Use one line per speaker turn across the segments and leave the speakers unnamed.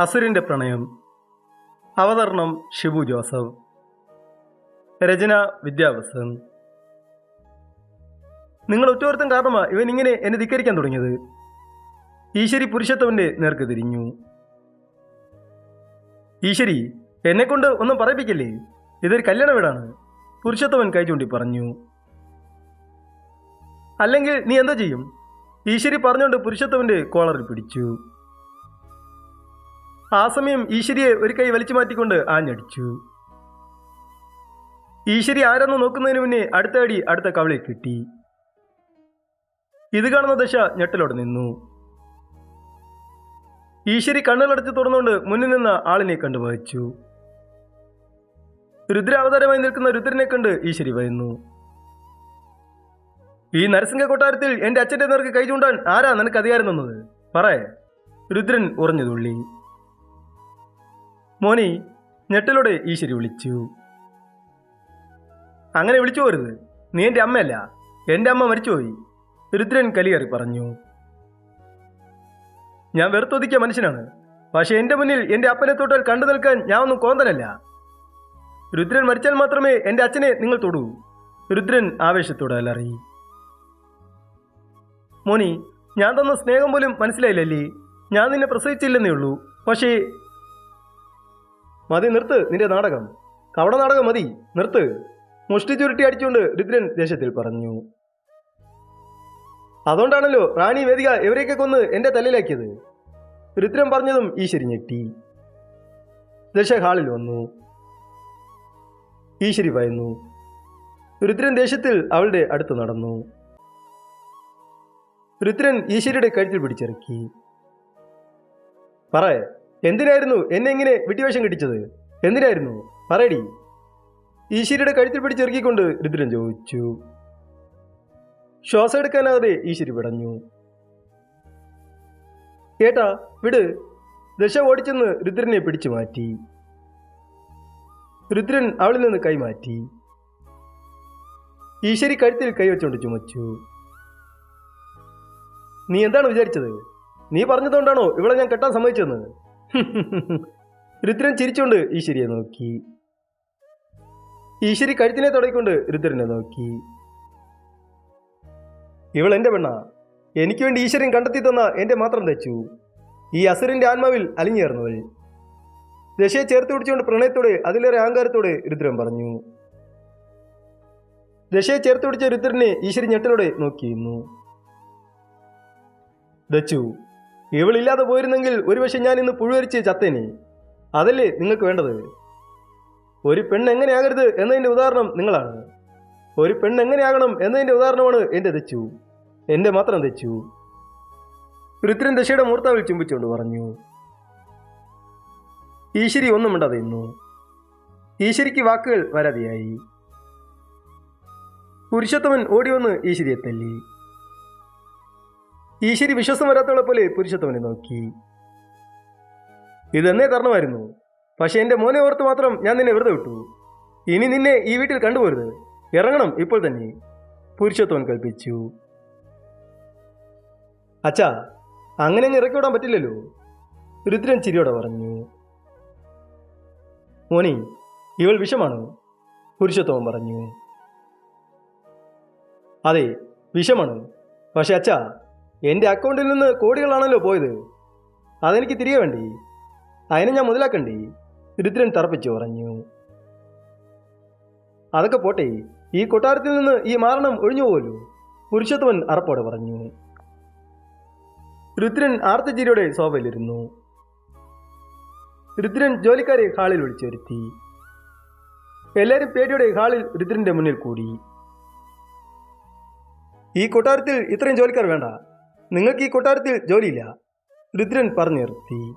അസുരിന്റെ പ്രണയം. അവതരണം ഷിബു ജോസഫ്. രചന വിദ്യാവസൻ നിങ്ങൾ ഒറ്റവർത്തം കാരണമാ ഇവൻ ഇങ്ങനെ എന്നെ ധിക്കരിക്കാൻ തുടങ്ങിയത്. ഈശ്വരി പുരുഷത്വന്റെ നേർക്ക് തിരിഞ്ഞു. ഈശ്വരി എന്നെക്കൊണ്ട് ഒന്നും പറയിപ്പിക്കല്ലേ? ഇതൊരു കല്യാണ വീടാണ്. പുരുഷത്വൻ കൈ ചൂണ്ടി പറഞ്ഞു. അല്ലെങ്കിൽ നീ എന്താ ചെയ്യും? ഈശ്വരി പറഞ്ഞുകൊണ്ട് പുരുഷത്വന്റെ കോളറിൽ പിടിച്ചു. ആ സമയം ഈശ്വരിയെ ഒരു കൈ വലിച്ചു മാറ്റിക്കൊണ്ട് ആഞ്ഞടിച്ചു. ഈശ്വരി ആരെന്ന് നോക്കുന്നതിന് മുന്നേ അടുത്ത അടി അടുത്ത കവളെ കിട്ടി. ഇത് കാണുന്ന ദശ ഞെട്ടലോടെ നിന്നു. ഈശ്വരി കണ്ണുകളടച്ച് തുറന്നുകൊണ്ട് മുന്നിൽ നിന്ന ആളിനെ കണ്ടു വഹിച്ചു രുദ്രാവതാരമായി നിൽക്കുന്ന രുദ്രനെ കണ്ട് ഈശ്വരി വരുന്നു ഈ നരസിംഹ കൊട്ടാരത്തിൽ എന്റെ അച്ഛന്റെ നേർക്ക് കൈ ചൂണ്ടാൻ ആരാ നിനക്ക് അധികാരം തന്നത്? പറയേ. രുദ്രൻ ഉറഞ്ഞു തുള്ളി. മോനി ഞെട്ടലോടെ ഈശ്വരി വിളിച്ചു. അങ്ങനെ വിളിച്ചു പോരുത്. നീ എന്റെ അമ്മയല്ല. എന്റെ അമ്മ മരിച്ചുപോയി. രുദ്രൻ കലിയേറി പറഞ്ഞു. ഞാൻ വെറുത്തൊതുക്കിയ മനുഷ്യനാണ്. പക്ഷേ എന്റെ മുന്നിൽ എന്റെ അപ്പനെ തൊട്ടാൽ കണ്ടു നിൽക്കാൻ ഞാൻ ഒന്നും കോന്തനല്ല. രുദ്രൻ മരിച്ചാൽ മാത്രമേ എന്റെ അച്ഛനെ നിങ്ങൾ തൊടൂ. രുദ്രൻ ആവേശത്തോടെ അലറി. മോനി ഞാൻ തന്ന സ്നേഹം പോലും മനസ്സിലായില്ലല്ലേ? ഞാൻ നിന്നെ പ്രസവിച്ചില്ലെന്നേ ഉള്ളൂ. പക്ഷേ മതി നിർത്ത് നിന്റെ നാടകം. കവട നാടകം മതി നിർത്ത്. മുഷ്ടി ചുരുട്ടി അടിച്ചുകൊണ്ട് രുദ്രൻ ദേശത്തിൽ പറഞ്ഞു. അതുകൊണ്ടാണല്ലോ റാണി വേദിക ഇവരെയൊക്കെ കൊന്ന് എന്റെ തലയിലാക്കിയത്? രുദ്രൻ പറഞ്ഞതും ഈശ്വരി ഞെട്ടി. ദശ ഹാളിൽ വന്നു. ഈശ്വരി പറയുന്നു രുദ്രൻ ദേശത്തിൽ അവളുടെ അടുത്ത് നടന്നു. രുദ്രൻ ഈശ്വരിയുടെ കഴുത്തിൽ പിടിച്ചിറക്കി. പറ എന്തിനായിരുന്നു എന്നെ ഇങ്ങനെ വിട്ടിവേഷം കിട്ടിച്ചത്? എന്തിനായിരുന്നു? പറയടി. ഈശ്വരിയുടെ കഴുത്തിൽ പിടിച്ചിറക്കിക്കൊണ്ട് രുദ്രൻ ചോദിച്ചു. ശ്വാസം എടുക്കാനാകാതെ ഈശ്വരി പിടഞ്ഞു ഏട്ടാ വിട്. ദശ ഓടിച്ചെന്ന് രുദ്രനെ പിടിച്ചു മാറ്റി. രുദ്രൻ അവളിൽ നിന്ന് കൈമാറ്റി ഈശ്വരി കഴുത്തിൽ കൈവച്ചുകൊണ്ട് ചുമച്ചു. നീ എന്താണ് വിചാരിച്ചത്? നീ പറഞ്ഞതുകൊണ്ടാണോ ഇവളെ ഞാൻ കെട്ടാൻ സമ്മതിച്ചെന്ന് രുദ്രൻ ചിരിച്ചുകൊണ്ട് ഈശ്വരിയെ നോക്കി. ഈശ്വരി കഴുത്തിനെ തുടങ്ങിക്കൊണ്ട് രുദ്രനെ നോക്കി. ഇവൾ എന്റെ പെണ്ണ. എനിക്ക് വേണ്ടി ഈശ്വരൻ കണ്ടെത്തി തന്ന എന്റെ മാത്രം തെച്ചു. ഈ അസുരന്റെ ആത്മാവിൽ അലിഞ്ഞേർന്നവൾ. ദശയെ ചേർത്ത് പിടിച്ചുകൊണ്ട് പ്രണയത്തോടെ അതിലേറെ അഹങ്കാരത്തോടെ രുദ്രൻ പറഞ്ഞു. ദശയെ ചേർത്ത് പിടിച്ച രുദ്രനെ ഈശ്വരി ഞെട്ടലോടെ നോക്കിയിരുന്നു. ദച്ചു ഇവളില്ലാതെ പോയിരുന്നെങ്കിൽ ഒരുപക്ഷെ ഞാൻ ഇന്ന് പുഴുവരിച്ച് ചത്തേനെ. അതല്ലേ നിങ്ങൾക്ക് വേണ്ടത്? ഒരു പെണ്ണ് എങ്ങനെയാകരുത് എന്നതിന്റെ ഉദാഹരണം നിങ്ങളാണ്. ഒരു പെണ്ണ് എങ്ങനെയാകണം എന്നതിന്റെ ഉദാഹരണമാണ് എന്റെ തെച്ചു. എന്റെ മാത്രം തെച്ചു. രുദ്രൻ ദശയുടെ മൂർത്താവിൽ ചുംബിച്ചുകൊണ്ട് പറഞ്ഞു ഈശ്വരി ഒന്നും മിണ്ടാതെ ഇന്നു ഈശ്വരിക്ക് വാക്കുകൾ വരാതെയായി. പുരുഷോത്തമൻ ഓടിവന്ന് ഈശ്വരിയെ തല്ലി. ഈശ്വരി വിശ്വാസം വരാത്തവളെ പോലെ പുരുഷത്തവനെ നോക്കി. ഇതെന്നേ തരണമായിരുന്നു പക്ഷെ എന്റെ മോനെ ഓർത്ത് മാത്രം ഞാൻ നിന്നെ വെറുതെ വിട്ടു. ഇനി നിന്നെ ഈ വീട്ടിൽ കണ്ടുപോരുത്. ഇറങ്ങണം ഇപ്പോൾ തന്നെ. പുരുഷത്വൻ കൽപ്പിച്ചു. അച്ഛാ അങ്ങനെ അങ്ങ് ഇറക്കി വിടാൻ പറ്റില്ലല്ലോ. രുദ്രൻ ചിരിയോടെ പറഞ്ഞു. മോനി ഇവൾ വിഷമാണ് പുരുഷത്വൻ പറഞ്ഞു. അതെ വിഷമാണ്. പക്ഷെ അച്ഛാ എന്റെ അക്കൗണ്ടിൽ നിന്ന് കോടികളാണല്ലോ പോയത്. അതെനിക്ക് തിരികെ വേണ്ടി. അതിനെ ഞാൻ മുതലാക്കണ്ടേ. രുദ്രൻ തറപ്പിച്ചു പറഞ്ഞു. അതൊക്കെ പോട്ടെ ഈ കൊട്ടാരത്തിൽ നിന്ന് ഈ മാരണം ഒഴിഞ്ഞു പോകല്ലോ പുരുഷത്വൻ അറപ്പോടെ പറഞ്ഞു. രുദ്രൻ ആർത്തചിരിയുടെ സോഫയിലിരുന്നു. രുദ്രൻ ജോലിക്കാരെ ഹാളിൽ വിളിച്ചു വരുത്തി എല്ലാവരും പേടിയുടെ ഹാളിൽ രുദ്രന്റെ മുന്നിൽ കൂടി. ഈ കൊട്ടാരത്തിൽ ഇത്രയും ജോലിക്കാർ വേണ്ട. നിങ്ങൾക്ക് ഈ കൊട്ടാരത്തിൽ ജോലിയില്ല. രുദ്രൻ പറഞ്ഞു നിർത്തി.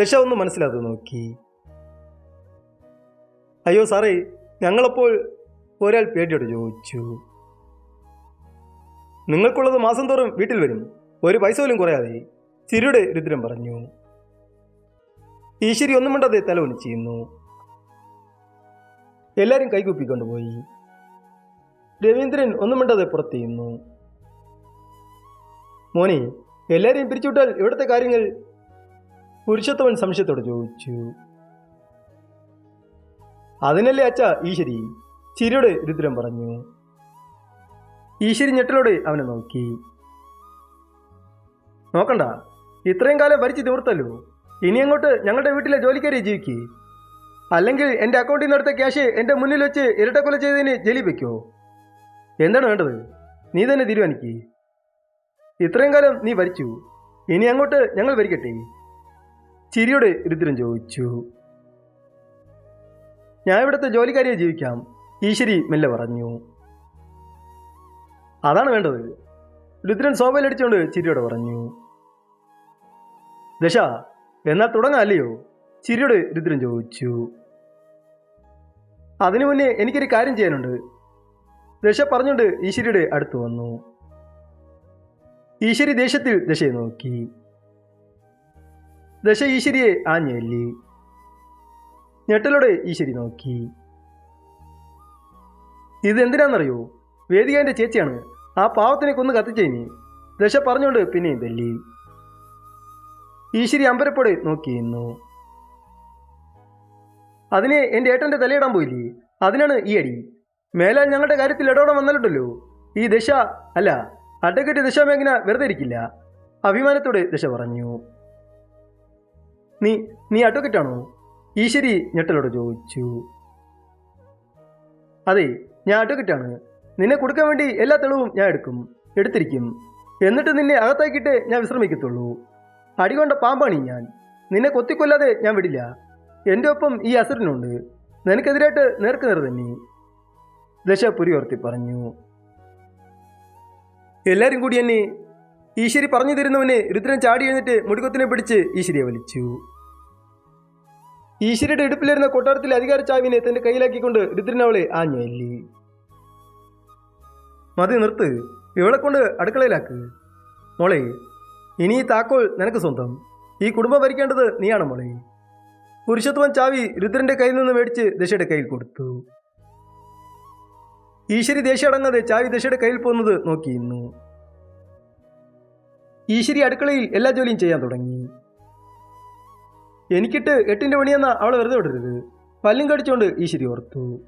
ദശ ഒന്ന് മനസ്സിലാതെ നോക്കി. അയ്യോ സാറേ ഞങ്ങളപ്പോൾ ഒരാൾ പേടിയോട് ചോദിച്ചു. നിങ്ങൾക്കുള്ളത് മാസം തോറും വീട്ടിൽ വരും. ഒരു പൈസ പോലും കുറയാതെ. ചിരിയുടെ രുദ്രൻ പറഞ്ഞു. ഈശ്വരി ഒന്നും മിണ്ടാതെ തലവണി ചെയ്യുന്നു എല്ലാവരും കൈകൂപ്പിക്കൊണ്ടുപോയി രവീന്ദ്രൻ ഒന്നും മിണ്ടാതെ പുറത്ത് ചെയ്യുന്നു മോനെ എല്ലാവരെയും പിരിച്ചുവിട്ടാൽ ഇവിടുത്തെ കാര്യങ്ങൾ? പുരുഷത്വൻ സംശയത്തോടെ ചോദിച്ചു. അതിനല്ലേ അച്ഛ ഈശ്വരി? ചിരിയുടെ രുദ്രം പറഞ്ഞു. ഈശ്വരി ഞെട്ടലോടെ അവനെ നോക്കി. നോക്കണ്ട ഇത്രയും കാലം ഭരിച്ചു തീർത്തല്ലോ. ഇനി അങ്ങോട്ട് ഞങ്ങളുടെ വീട്ടിലെ ജോലിക്കാരെ ജീവിക്കേ. അല്ലെങ്കിൽ എന്റെ അക്കൗണ്ടിൽ നിന്ന് എടുത്ത ക്യാഷ് എന്റെ മുന്നിൽ വെച്ച് ഇരട്ടക്കൊല ചെയ്തതിന് ജയിലിൽ വയ്ക്കോ എന്താണ് വേണ്ടത്? നീ തന്നെ തീരുമാനിക്ക്. ഇത്രയും കാലം നീ ഭരിച്ചു. ഇനി അങ്ങോട്ട് ഞങ്ങൾ ഭരിക്കട്ടെ? ചിരിയോട് രുദ്രൻ ചോദിച്ചു. ഞാൻ ഇവിടുത്തെ ജോലിക്കാരിയെ ജീവിക്കാം ഈശ്വരി മെല്ലെ പറഞ്ഞു. അതാണ് വേണ്ടത്. രുദ്രൻ സോഫയിലടിച്ചുകൊണ്ട് ചിരിയോട് പറഞ്ഞു. ദശ എന്നാൽ തുടങ്ങാല്ലയോ? ചിരിയോട് രുദ്രൻ ചോദിച്ചു. അതിനു മുന്നേ എനിക്കൊരു കാര്യം ചെയ്യാനുണ്ട്. ദശ പറഞ്ഞുകൊണ്ട് ഈശ്വരിയുടെ അടുത്ത് വന്നു. ഈശ്വരി ദേശത്തിൽ ദശയെ നോക്കി. ദശ ഈശ്വരിയെ ആഞ്ഞെല്ലി ഞെട്ടലോടെ ഈശ്വരി നോക്കി. ഇത് എന്തിനാണെന്നറിയോ വേദിക എന്റെ ചേച്ചിയാണ്. ആ പാവത്തിനെ കൊന്ന് കത്തിച്ചേനി. ദശ പറഞ്ഞുകൊണ്ട് പിന്നെയും തല്ലി ഈശ്വരി അമ്പരപ്പോടെ നോക്കിയിരുന്നു അതിനെ എന്റെ ഏട്ടന്റെ തലയിടാൻ പോയില്ലേ? അതിനാണ് ഈ അടി. മേലാൽ ഞങ്ങളുടെ കാര്യത്തിൽ ഇടപെടാൻ വന്നിട്ടുണ്ടല്ലോ ഈ ദശ അല്ല അഡ്വക്കേറ്റ് ദശാമേഖന വെറുതെ ഇരിക്കില്ല. അഭിമാനത്തോടെ ദശ പറഞ്ഞു. നീ നീ അഡ്വക്കേറ്റാണോ? ഈശ്വരി ഞെട്ടലോട് ചോദിച്ചു. അതെ ഞാൻ അഡ്വക്കേറ്റ് ആണ് നിന്നെ കൊടുക്കാൻ വേണ്ടി എല്ലാ തെളിവും ഞാൻ എടുക്കും എടുത്തിരിക്കും. എന്നിട്ട് നിന്നെ അകത്താക്കിയിട്ട് ഞാൻ വിശ്രമിക്കത്തുള്ളൂ. അടികൊണ്ട പാമ്പാണി ഞാൻ. നിന്നെ കൊത്തിക്കൊല്ലാതെ ഞാൻ വിടില്ല. എന്റെ ഒപ്പം ഈ അസുരനുണ്ട്. നിനക്കെതിരായിട്ട് നേർക്ക് നേർ തന്നെ. ദശ പുരിയോർത്തി പറഞ്ഞു. എല്ലാരും കൂടി എന്നെ ഈശ്വരി പറഞ്ഞു തരുന്നവനെ രുദ്രൻ ചാടി എഴുന്നിട്ട് മുടികൊത്തിനെ പിടിച്ച് ഈശ്വരിയെ വലിച്ചു. ഈശ്വരിയുടെ ഇടുപ്പിലിരുന്ന കൊട്ടാരത്തിലെ അധികാര ചാവിനെ തന്റെ കയ്യിലാക്കിക്കൊണ്ട് രുദ്രൻ അവളെ ആഞ്ഞല്ലി. മതി നിർത്ത് ഇവളെ കൊണ്ട് അടുക്കളയിലാക്ക്. മോളെ ഇനി ഈ താക്കോൽ നിനക്ക് സ്വന്തം. ഈ കുടുംബം ഭരിക്കേണ്ടത് നീയാണ് മോളെ. പുരുഷത്വം ചാവി രുദ്രന്റെ കയ്യിൽ നിന്ന് മേടിച്ച് ദശയുടെ കയ്യിൽ കൊടുത്തു. ഈശ്വരി ദേഷ്യം അടങ്ങാതെ ചാവി ദശയുടെ കയ്യിൽ പോകുന്നത് നോക്കിയിരുന്നു ഈശ്വരി അടുക്കളയിൽ എല്ലാ ജോലിയും ചെയ്യാൻ തുടങ്ങി. എനിക്കിട്ട് എട്ടിന്റെ പണിയെന്ന അവളെ വെറുതെ വിടരുത്. പല്ലും കടിച്ചുകൊണ്ട് ഈശ്വരി ഓർത്തു.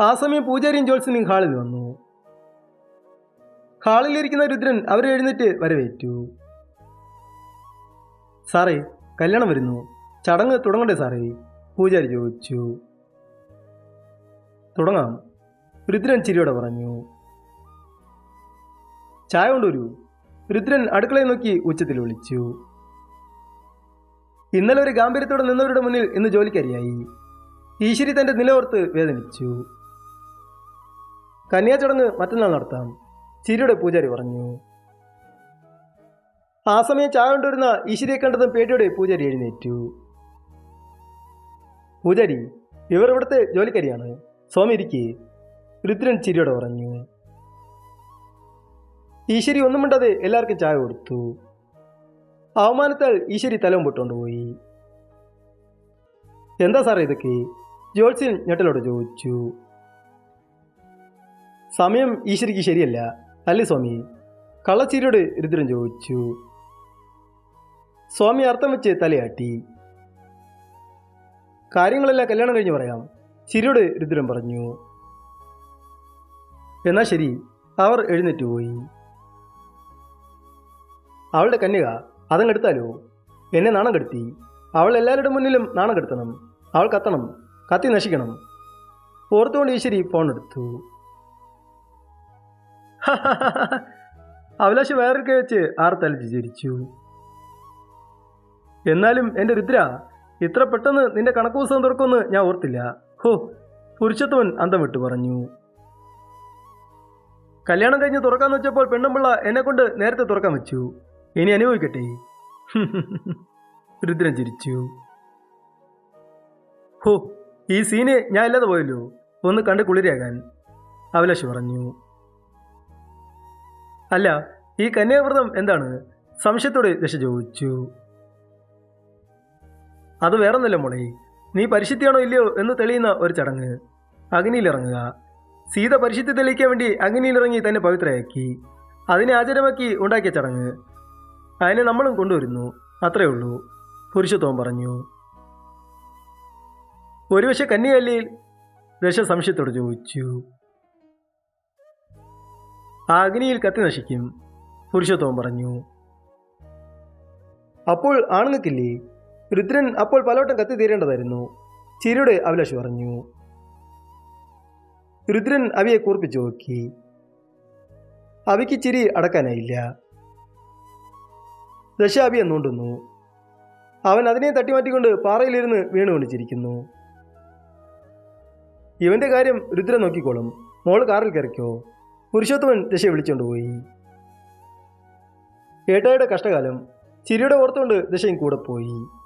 ആ സമയം പൂജാരിയും ജോത്സ്യനും ഹാളിൽ വന്നു. ഹാളിലിരിക്കുന്ന രുദ്രൻ അവരെ എഴുന്നേറ്റ് വരവേറ്റു. സാറേ കല്യാണം വരുന്നു. ചടങ്ങ് തുടങ്ങണ്ടേ സാറേ? പൂജാരി ചോദിച്ചു. തുടങ്ങാം. രുദ്രൻ ചിരിയോടെ പറഞ്ഞു ചായ കൊണ്ടുവരൂ. രുദ്രൻ അടുക്കളയിൽ നോക്കി ഉച്ചത്തിൽ വിളിച്ചു. ഇന്നലെ ഒരു ഗാംഭീര്യത്തോടെ നിന്നവരുടെ മുന്നിൽ ഇന്ന് ജോലിക്കരിയായി. ഈശ്വരി തന്റെ നിലയോർത്ത് വേദനിച്ചു. കന്യാചടങ്ങ് മറ്റന്നാൾ നടത്താം ചിരിയുടെ പൂജാരി പറഞ്ഞു. ആ സമയം ചായ കൊണ്ടുവരുന്ന ഈശ്വരിയെ കണ്ടതും പേടിയോടെ പൂജാരി എഴുന്നേറ്റു. പൂജാരി ഇവർ ഇവിടുത്തെ ജോലിക്കാരിയാണ്. സ്വാമി ഇരിക്കേ രുദ്രൻ ചിരിയോടെ പറഞ്ഞു. ഈശ്വരി ഒന്നും മിണ്ടാതെ എല്ലാവർക്കും ചായ കൊടുത്തു. അവമാനത്താൽ ഈശ്വരി തലം പൊട്ടുകൊണ്ടുപോയി എന്താ സാറേ ഇതൊക്കെ? ജോത്സ്യൻ ഞെട്ടലോട് ചോദിച്ചു. സമയം ഈശ്വരിക്ക് ശരിയല്ല അല്ലേ സ്വാമി? കള്ളച്ചിരിയോട് രുദ്രൻ ചോദിച്ചു. സ്വാമി അർത്ഥം വെച്ച് തലയാട്ടി. കാര്യങ്ങളെല്ലാം കല്യാണം കഴിഞ്ഞ് പറയാം. ചിരിയോട് രുദ്രൻ പറഞ്ഞു എന്നാൽ ശരി അവർ എഴുന്നേറ്റ് പോയി. അവളുടെ കന്യക അതങ്ങെടുത്താലോ എന്നെ നാണം കെടുത്തി. അവൾ എല്ലാവരുടെ മുന്നിലും നാണം കെടുത്തണം. അവൾ കത്തണം കത്തി നശിക്കണം. ഓർത്തുകൊണ്ട് ഈശ്വരി ഫോൺ എടുത്തു. അഭിലാഷ് വേറൊക്കെ വെച്ച് ആർത്തലിച്ച് ചിരിച്ചു എന്നാലും എന്റെ രുദ്ര ഇത്ര പെട്ടെന്ന് നിന്റെ കണക്ക് പുസ്തകം തുറക്കുമെന്ന് ഞാൻ ഓർത്തില്ല. ഹോ പുരുഷത്വൻ അന്തം വിട്ടു പറഞ്ഞു. കല്യാണം കഴിഞ്ഞ് തുറക്കാന്ന് വെച്ചപ്പോൾ പെണ്ണുമ്പിള്ള എന്നെ കൊണ്ട് നേരത്തെ തുറക്കാൻ വെച്ചു. ഇനി അനുഭവിക്കട്ടെ. രുദ്രൻ ചിരിച്ചു. ഹോ ഈ സീന് ഞാൻ ഇല്ലാതെ പോയല്ലോ. ഒന്ന് കണ്ട് കുളിരാകാൻ അഭിലാഷ് പറഞ്ഞു. അല്ല ഈ കന്യാവ്രതം എന്താണ്? സംശയത്തോടെ ദശ ചോദിച്ചു. അത് വേറൊന്നല്ല മോളെ നീ പരിശുദ്ധിയാണോ ഇല്ലയോ എന്ന് തെളിയുന്ന ഒരു ചടങ്ങ്. അഗ്നിയിലിറങ്ങുക. സീത പരിശുദ്ധി തെളിയിക്കാൻ വേണ്ടി അഗ്നിയിലിറങ്ങി തന്നെ പവിത്രയാക്കി. അതിനെ ആചാരമാക്കി ഉണ്ടാക്കിയ ചടങ്ങ്. അതിനെ നമ്മളും കൊണ്ടുവരുന്നു. അത്രയേ ഉള്ളൂ. പുരുഷത്വം പറഞ്ഞു. ഒരു കന്നിയല്ലിയിൽ ദശ സംശയത്തോട് ചോദിച്ചു. ആ അഗ്നിയിൽ കത്തി നശിക്കും. പുരുഷത്വം പറഞ്ഞു. അപ്പോൾ ആണുങ്ങൾക്കില്ലേ? രുദ്രൻ അപ്പോൾ പലവട്ടം കത്തി തീരേണ്ടതായിരുന്നു. ചിരിയുടെ അഭിലാഷ് പറഞ്ഞു. രുദ്രൻ അവിയെ കൂർപ്പിച്ചു നോക്കി. അവിക്ക് ചിരി അടക്കാനായില്ല. ദശ അവിയെ നോണ്ടുന്നു. അവൻ അതിനെ തട്ടിമാറ്റിക്കൊണ്ട് പാറയിലിരുന്ന് വീണു കൊണ്ടിച്ചിരിക്കുന്നു ഇവന്റെ കാര്യം രുദ്രൻ നോക്കിക്കോളും. മോൾ കാറിൽ കയറിക്കോ. പുരുഷോത്തമൻ ദശയെ വിളിച്ചുകൊണ്ട് പോയി. ഏട്ടായുടെ കഷ്ടകാലം ചിരിയുടെ ഓർത്തുകൊണ്ട് ദശയും കൂടെ പോയി.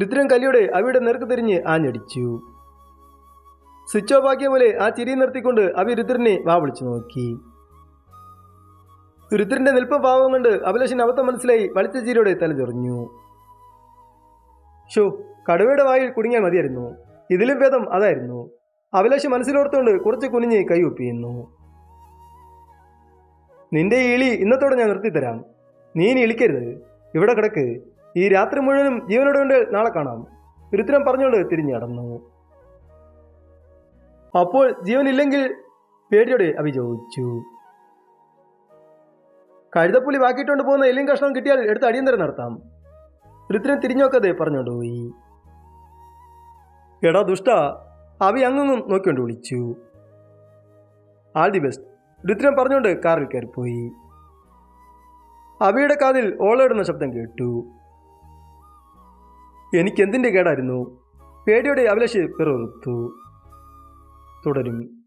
രുദ്രൻ കല്ലിയുടെ അവിയുടെ നേർക്ക് തിരിഞ്ഞ് ആഞ്ഞടിച്ചു. സ്വിച്ച് ഓഫ് ആക്കിയ പോലെ ആ ചിരി നിർത്തിക്കൊണ്ട് അവി രുദ്രനെ വാ വിളിച്ചു നോക്കി. രുദ്രന്റെ നിൽപ്പം പാവം കൊണ്ട് അഭിലാഷിന് അബദ്ധം മനസ്സിലായി വളിച്ച ചിരിയുടെ തലചൊറിഞ്ഞു ഷോ കടുവയുടെ വായിൽ കുടുങ്ങിയാൽ മതിയായിരുന്നു. ഇതിലും ഭേദം അതായിരുന്നു. അഭിലാഷ് മനസ്സിലോർത്തുകൊണ്ട് കുറച്ച് കുനിഞ്ഞ് കൈയൊപ്പിയുന്നു നിന്റെ ഈ ഇളി ഇന്നത്തോടെ ഞാൻ നിർത്തിത്തരാം. നീ ഇനി ഇളിക്കരുത്. ഇവിടെ കിടക്ക്. ഈ രാത്രി മുഴുവനും ജീവനോടെ കൊണ്ട് നാളെ കാണാം. രുദ്രൻ പറഞ്ഞുകൊണ്ട് തിരിഞ്ഞു നടന്നു. അപ്പോൾ ജീവനില്ലെങ്കിൽ പേടിയോടെ അഭി ചോദിച്ചു കഴുതപ്പുലി വാക്കിയിട്ടുകൊണ്ട് പോകുന്ന എല്ലും കഷ്ണം കിട്ടിയാൽ എടുത്ത് അടിയന്തരം നടത്താം. രുദ്രൻ തിരിഞ്ഞോക്കതെ പറഞ്ഞുകൊണ്ട് പോയി. എടാ ദുഷ്ട അവി അങ്ങും നോക്കിക്കൊണ്ട് വിളിച്ചു. All the best. രുദ്രൻ പറഞ്ഞുകൊണ്ട് കാറിൽ കയറിപ്പോയി. അവിയുടെ കാതിൽ ഓളയിടുന്ന ശബ്ദം കേട്ടു. എനിക്കെന്തിന്റെ കേടായിരുന്നു? പേടിയുടെ അഭിലാഷ് പിറുത്തു തുടരും.